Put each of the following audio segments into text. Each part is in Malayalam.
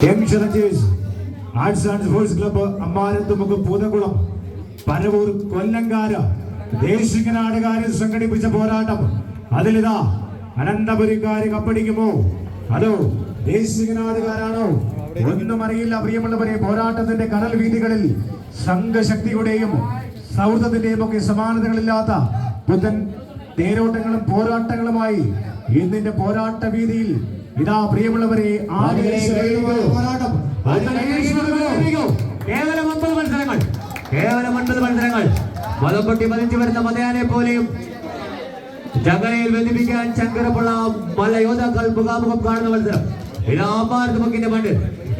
Young challengers arts and sports club Ammanathumukh Poothakulam Paravur Kollankara ദേശികനാടുകാരിൽ സംഘടിപ്പിച്ച പോരാട്ടം അതിലിതാ അനന്തപുരിക്കാര് കപ്പടിക്കുമോ അതോ ദേശികനാടുകാരാണോ ഒന്നും അറിയില്ല പ്രിയമുള്ളവരെ. പോരാട്ടത്തിന്റെ കടൽ വീതികളിൽ സംഘശക്തിയുടെയും സൗഹൃദത്തിന്റെയും ഒക്കെ സമാനതകളില്ലാത്ത ബുദ്ധൻ തേരോട്ടങ്ങളും പോരാട്ടങ്ങളുമായി ഇന്നിന്റെ പോരാട്ട വീതിയിൽ ഇതാ പ്രിയമുള്ളവരെ പോരാട്ടം. കേവലം ഒമ്പത് മത്സരങ്ങൾ. കേവലം ഒൻപത് മത്സരങ്ങൾ. മതംപൊട്ടി പതിച്ചു വരുന്ന മതയാനെ പോലെയും ചങ്ങലയിൽ ബന്ധിപ്പിക്കാൻ ചങ്കരപ്പുള്ള പല യോദ്ധാക്കൾ മുഖാമുഖം കാണുന്ന മത്സരം. ഇതാമാർത്ത് മുക്കിന്റെ പണ്ട്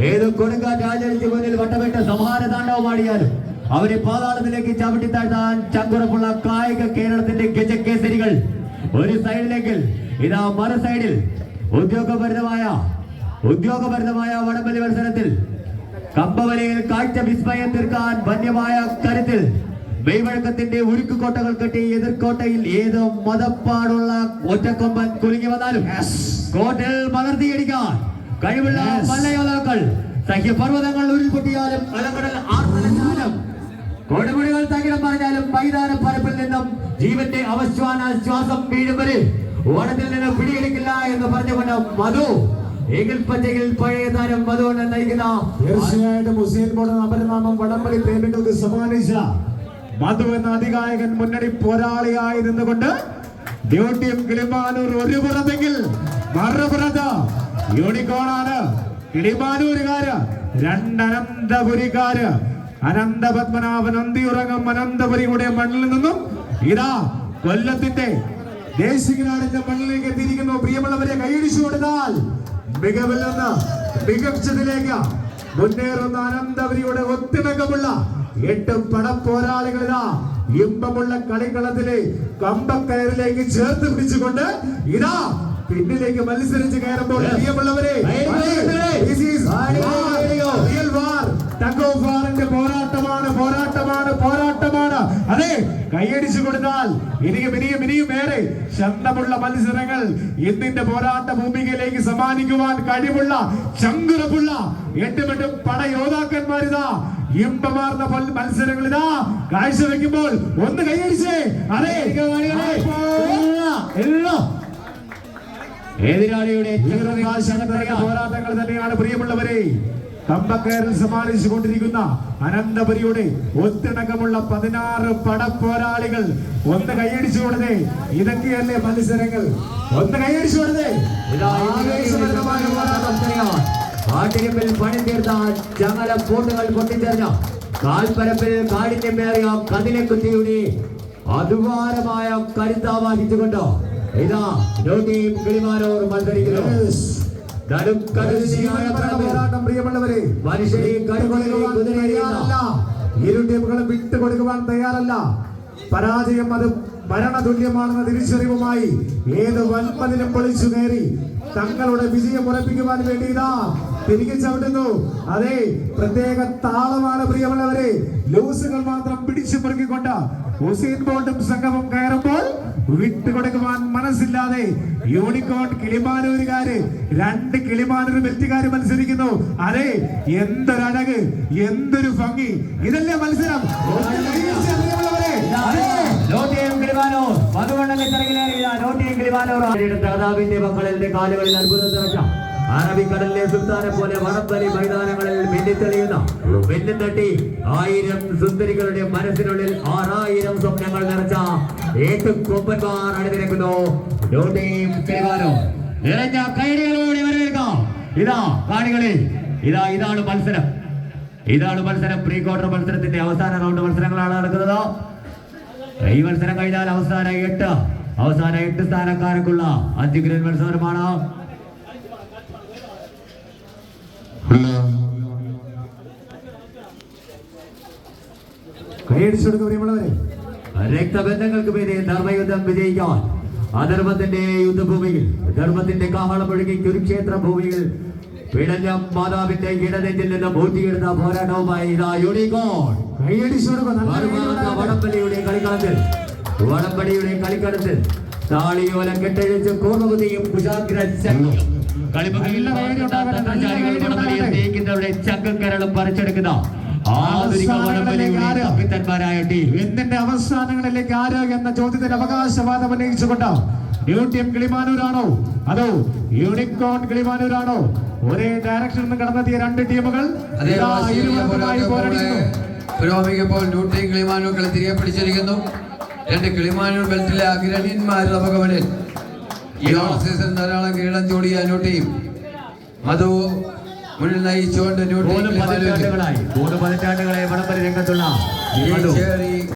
ഏത് കൊടുങ്കാറ്റ് ആചരിച്ച് മുന്നിൽ വട്ടമിട്ട സംഹാര താണ്ഡവമാടിയാലും അവരെ പാതാളത്തിലേക്ക് ചവിട്ടി താഴ്ത്താൻ ചങ്കുറപ്പുള്ള കായിക കേരളത്തിന്റെ ഗജകേസരികൾ. ഒരു സൈഡിലേക്ക് ഇതാ മറു സൈഡിൽ ഉദ്യോഗഭരിതമായ ഉദ്യോഗപരിതമായ വടംവലി മത്സരത്തിൽ കമ്പവലയിൽ കാഴ്ച വിസ്മയം തീർക്കാൻ വന്യമായ കരുത്തിൽ മെയ്വഴക്കത്തിന്റെ ഉരുക്കുകോട്ടകൾ കെട്ടി എതിർക്കോട്ടയിൽ ഏതോ മതപ്പാടുള്ള ഒറ്റക്കൊമ്പൻ കുലുങ്ങി വന്നാലും കോട്ടയിൽ മലർത്തിയടിക്കാൻ കഴിവുള്ള പല മല്ലയോതാക്കൾ സഹ്യപർവതങ്ങൾ ഉരുൾപൊട്ടിയാലും അലങ്കടൽ ആർത്തലഞ്ഞാലും കൊടുമുടികൾ തകിടം പറഞ്ഞാലും മൈതാന പരപ്പിൽ നിന്നും ജീവന്റെ അവശ്വാന ശ്വാസം വീഴും വരെ ഓണത്തിൽ നിന്ന് പിടിയെടുക്കില്ല എന്ന് പറഞ്ഞുകൊണ്ട് മധു തീർച്ചയായിട്ടും പ്രേമികൾക്ക് സമ്മാനിച്ച മധു എന്ന അധികായകൻ മുന്നണി പോരാളിയായി നിന്നുകൊണ്ട് ഡ്യൂട്ടിയും കിളിമാനൂർ ഒരു പുറത്തെങ്കിൽ മറുപുറത്ത് യൂണിക്കോണാണ് കിളിമാനൂരുകാര് രണ്ടനന്തപുരിക്കാര്. അനന്തപത്മനാഭൻ അന്തിയുറങ്ങും അനന്തപുരിയുടെ മണ്ണിൽ നിന്നും ഇതാ കൊല്ലത്തിന്റെ ദേശികനാടിന്റെ മണ്ണിലേക്ക് എത്തിയിരിക്കുന്നു. പ്രിയമുള്ളവരെ കൈയടിച്ചു കൊടുത്താൽ മികവിൽ നിന്ന് മികച്ചതിലേക്ക് മുന്നേറുന്ന അനന്തപുരിയുടെ ഒത്തിണക്കമുള്ള എട്ട് പടപ്പോരാളികളിതാ ഇമ്പമുള്ള കളിക്കളത്തിലെ കമ്പക്കയറിലേക്ക് ചേർത്ത് പിടിച്ചുകൊണ്ട് ഇതാ പിന്നിലേക്ക് മത്സരിച്ച് കയറുമ്പോൾ പ്രിയമുള്ളവരെ പോരാട്ടമാണ് പോരാട്ടമാണ് പോരാട്ടമാണ് അതെ കൈയടിച്ചു കൊടുത്താൽ ഇനിയും ഇനിയും ഇനിയും ഏറെ ശബ്ദമുള്ള മത്സരങ്ങൾ ഇന്നിന്റെ പോരാട്ട ഭൂമികയിലേക്ക് സമ്മാനിക്കുവാൻ കഴിവുള്ള ചങ്കുറപ്പുള്ള എട്ടുമെട്ടും പടയോദ്ധാക്കന്മാരിതാ ഇമ്പമാർന്ന മത്സരങ്ങളിതാ കാഴ്ചവെക്കുമ്പോൾ ഒന്ന് കൈയടിച്ചേ. അതെ എല്ലാം എതിരാളിയുടെ പോരാട്ടങ്ങൾ തന്നെയാണ് പ്രിയമുള്ളവരെ. കമ്പക്കയറിൽ സമ്മാനിച്ചു കൊണ്ടിരിക്കുന്ന അനന്തപുരിയുടെ ഒത്തിണക്കമുള്ള പതിനാറ് പടപ്പോരാളികൾ ഒന്ന് കൈയടിച്ചു കൊടുത്തേ. ഇതൊക്കെയല്ലേ മത്സരങ്ങൾ? ഒന്ന് കൈയടിച്ചു കൊടുത്തേ. കാട്ടിരിപ്പിൽ പണി തീർത്ത ചങ്ങല പൂട്ടുകൾ പൊട്ടിച്ചെറിഞ്ഞ കാൽപ്പരപ്പിൽ കാഠിന്യമേറിയ കതിലെ കുത്തിയുടെ അധികാരമായ കരുത്താവാഹിച്ചുകൊണ്ട് ഇതാ കിളിമാനോർ മത്സരിക്കുന്നു. പോരാട്ടം പ്രിയമുള്ളവരെ. വിട്ടുകൊടുക്കുവാൻ തയ്യാറല്ല. പരാജയം അത് മരണതുല്യമാണെന്ന തിരിച്ചറിവുമായി ഏത് വൻപതിലും പൊളിച്ചു കയറി തങ്ങളുടെ വിജയം ഉറപ്പിക്കുവാൻ വേണ്ടി തിരികെ ചവിട്ടുന്നു. അതെ പ്രത്യേക താളമാണ് പ്രിയമുള്ളവരെ. ലൂസുകൾ മാത്രം പിടിച്ചു മുറുക്കിക്കൊണ്ട് ഹുസൈൻ ബോൾട്ടും സംഘവും കയറുമ്പോൾ വിട്ടുകൊടുക്കുവാൻ മനസ്സില്ലാതെ യൂണിക്കോൺ കിളിമാനൂരുകാര് രണ്ട് കിളിമാനൂർ വെറ്റുകാര് മത്സരിക്കുന്നു. അതെ എന്തൊരഴക് എന്തൊരു ഭംഗി. ഇതല്ലേ മത്സരം? കിളിമാനൂർ കിളിമാനോർ. ദാതാവിന്റെ മക്കളിന്റെ കാലുകളിൽ അത്ഭുതം നിറച്ച അറബിക്കടലിലെ സുൽത്താനെ പോലെ വടംവലി മൈതാനങ്ങളിൽ മിന്നിത്തെളിയുന്ന മിന്നും തട്ടി ആയിരം സുന്ദരികളുടെ മനസ്സിനുള്ളിൽ ആറായിരം സ്വപ്നങ്ങൾ നിറച്ച ഏറ്റുകൊമ്പന്മാർ അണിനിരക്കുന്നു. നിറഞ്ഞ കൈഡികളോടെ വരവേൽക്കാം. ഇതാ കാണികളിൽ ഇതാ ഇതാണ് മത്സരം. ഇതാണ് മത്സരം. പ്രീ ക്വാർട്ടർ മത്സരത്തിന്റെ അവസാന റൗണ്ട് മത്സരങ്ങളാണ് നടക്കുന്നത്. ഈ മത്സരം കഴിഞ്ഞാൽ അവസാന എട്ട് അവസാന എട്ട് സ്ഥാനക്കാർക്കുള്ള അഞ്ച് ഗ്രേഡ് മത്സരമാണ്. രക്തബന്ധങ്ങൾക്ക് പേരെ ധർമ്മയുദ്ധം വിജയിക്കാൻ അധർമ്മത്തിന്റെ യുദ്ധഭൂമിയിൽ ധർമ്മത്തിന്റെ കാഹളമൊഴുകി കുരുക്ഷേത്ര ഭൂമിയിൽ പിടഞ്ഞ മാതാവിന്റെ ഇടനെഞ്ചിൽ നിന്ന് പൂർത്തിയെടുത്ത പോരാട്ടവുമായി ഇതാ യൂണിക്കോൺ വടംവലിയുടെ കളിക്കളത്തിൽ വടംവലിയുടെ കളിക്കളത്തിൽ താളിയോലം കെട്ടഴിച്ച് കൂർമ്മകുതിയും കുശാഗ്ര പറിച്ചെടുക്കുന്ന. എന്തിന്റെ അവസാനങ്ങളിലേക്ക് ആര് എന്ന ചോദ്യത്തിന് അവകാശവാദം ഉന്നയിച്ചുകൊണ്ട്? ടി എം കിളിമാനൂരാണോ? അതോ യൂണിക്കോൺ കിളിമാനൂരാണോ? ഒരേ ഡയറക്ഷനിൽ നിന്ന് കടന്നെത്തിയ രണ്ട് ടീമുകൾ പുരോഗമിക്കപ്പോൾ പുരോഗമിക്കുമ്പോൾ ഡ്യൂട്ടി കിളിമാനൂർ കളി തിരികെ പിടിച്ചിരിക്കുന്നു. രണ്ട് കിളിമാനൂർ ബെൽറ്റിലെ അഗ്രഹീന്മാർ നമുക്ക് മുന്നിൽ. ഈ ഓഫീസിൽ ധാരാളം കീഴം ചൂടിയ ന്യൂ ടീം മധു മുന്നിൽ നയിച്ചുകൊണ്ട് ന്യൂ ടീം പതിറ്റാണ്ടുകളായി. മൂന്ന് പതിറ്റാണ്ടുകളെ വടംവലി രംഗത്തുള്ള